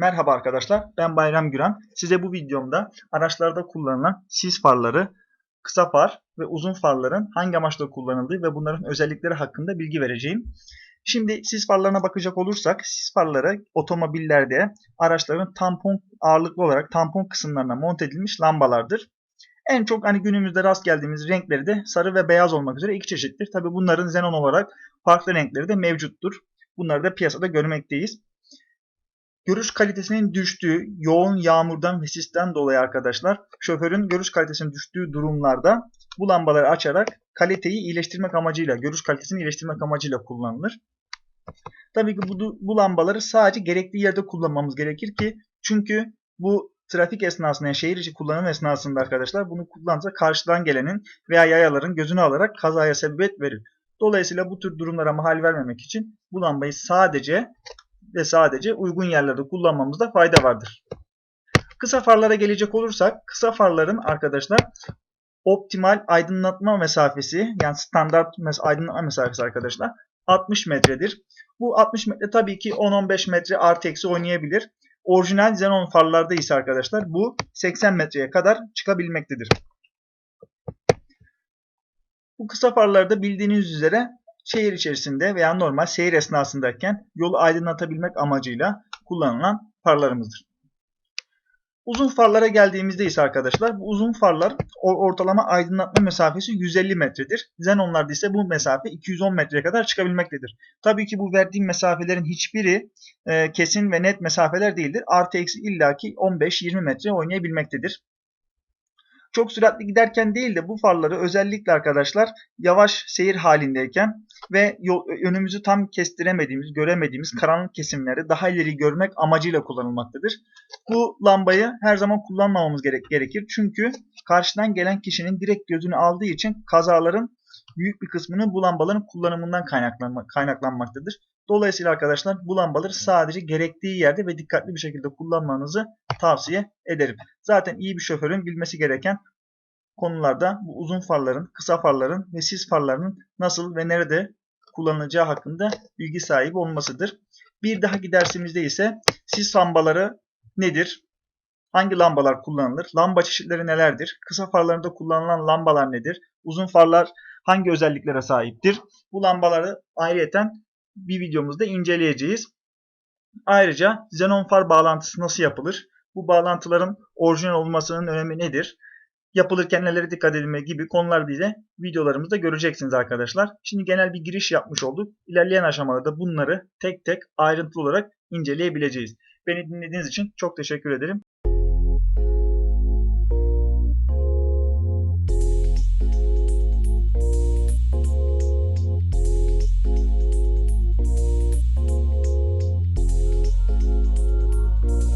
Merhaba arkadaşlar, ben Bayram Güran. Size bu videomda araçlarda kullanılan sis farları, kısa far ve uzun farların hangi amaçla kullanıldığı ve bunların özellikleri hakkında bilgi vereceğim. Şimdi sis farlarına bakacak olursak, sis farları otomobillerde araçların tampon ağırlıklı olarak tampon kısımlarına monte edilmiş lambalardır. En çok hani günümüzde rast geldiğimiz renkleri de sarı ve beyaz olmak üzere iki çeşittir. Tabi bunların xenon olarak farklı renkleri de mevcuttur. Bunları da piyasada görmekteyiz. Görüş kalitesinin düştüğü yoğun yağmurdan ve sisten dolayı arkadaşlar şoförün görüş kalitesinin düştüğü durumlarda bu lambaları açarak kaliteyi iyileştirmek amacıyla, görüş kalitesini iyileştirmek amacıyla kullanılır. Tabii ki bu, bu lambaları sadece gerektiği yerde kullanmamız gerekir ki çünkü bu trafik esnasında yani şehir içi kullanım esnasında arkadaşlar bunu kullansa karşıdan gelenin veya yayaların gözünü alarak kazaya sebebiyet verir. Dolayısıyla bu tür durumlara mahal vermemek için bu lambayı sadece ve sadece uygun yerlerde kullanmamızda fayda vardır. Kısa farlara gelecek olursak kısa farların arkadaşlar optimal aydınlatma mesafesi yani standart aydınlatma mesafesi arkadaşlar 60 metredir. Bu 60 metre tabii ki 10-15 metre artı eksi oynayabilir. Orijinal xenon farlarda ise arkadaşlar bu 80 metreye kadar çıkabilmektedir. Bu kısa farlarda bildiğiniz üzere şehir içerisinde veya normal seyir esnasındayken yolu aydınlatabilmek amacıyla kullanılan farlarımızdır. Uzun farlara geldiğimizde ise arkadaşlar bu uzun farlar ortalama aydınlatma mesafesi 150 metredir. Xenonlarda ise bu mesafe 210 metreye kadar çıkabilmektedir. Tabii ki bu verdiğim mesafelerin hiçbiri e, kesin ve net mesafeler değildir. Artı eksi illaki 15-20 metre oynayabilmektedir çok süratli giderken değil de bu farları özellikle arkadaşlar yavaş seyir halindeyken ve önümüzü tam kestiremediğimiz, göremediğimiz karanlık kesimleri daha ileri görmek amacıyla kullanılmaktadır. Bu lambayı her zaman kullanmamamız gerek, gerekir. Çünkü karşıdan gelen kişinin direkt gözünü aldığı için kazaların büyük bir kısmını bu lambaların kullanımından kaynaklanma, kaynaklanmaktadır. Dolayısıyla arkadaşlar bu lambaları sadece gerektiği yerde ve dikkatli bir şekilde kullanmanızı tavsiye ederim. Zaten iyi bir şoförün bilmesi gereken konularda bu uzun farların, kısa farların ve sis farlarının nasıl ve nerede kullanılacağı hakkında bilgi sahibi olmasıdır. Bir dahaki dersimizde ise sis lambaları nedir? Hangi lambalar kullanılır? Lamba çeşitleri nelerdir? Kısa farlarında kullanılan lambalar nedir? Uzun farlar hangi özelliklere sahiptir? Bu lambaları ayrıyeten bir videomuzda inceleyeceğiz. Ayrıca xenon far bağlantısı nasıl yapılır? Bu bağlantıların orijinal olmasının önemi nedir? Yapılırken nelere dikkat edilme gibi konular bize videolarımızda göreceksiniz arkadaşlar. Şimdi genel bir giriş yapmış olduk. İlerleyen aşamalarda bunları tek tek ayrıntılı olarak inceleyebileceğiz. Beni dinlediğiniz için çok teşekkür ederim.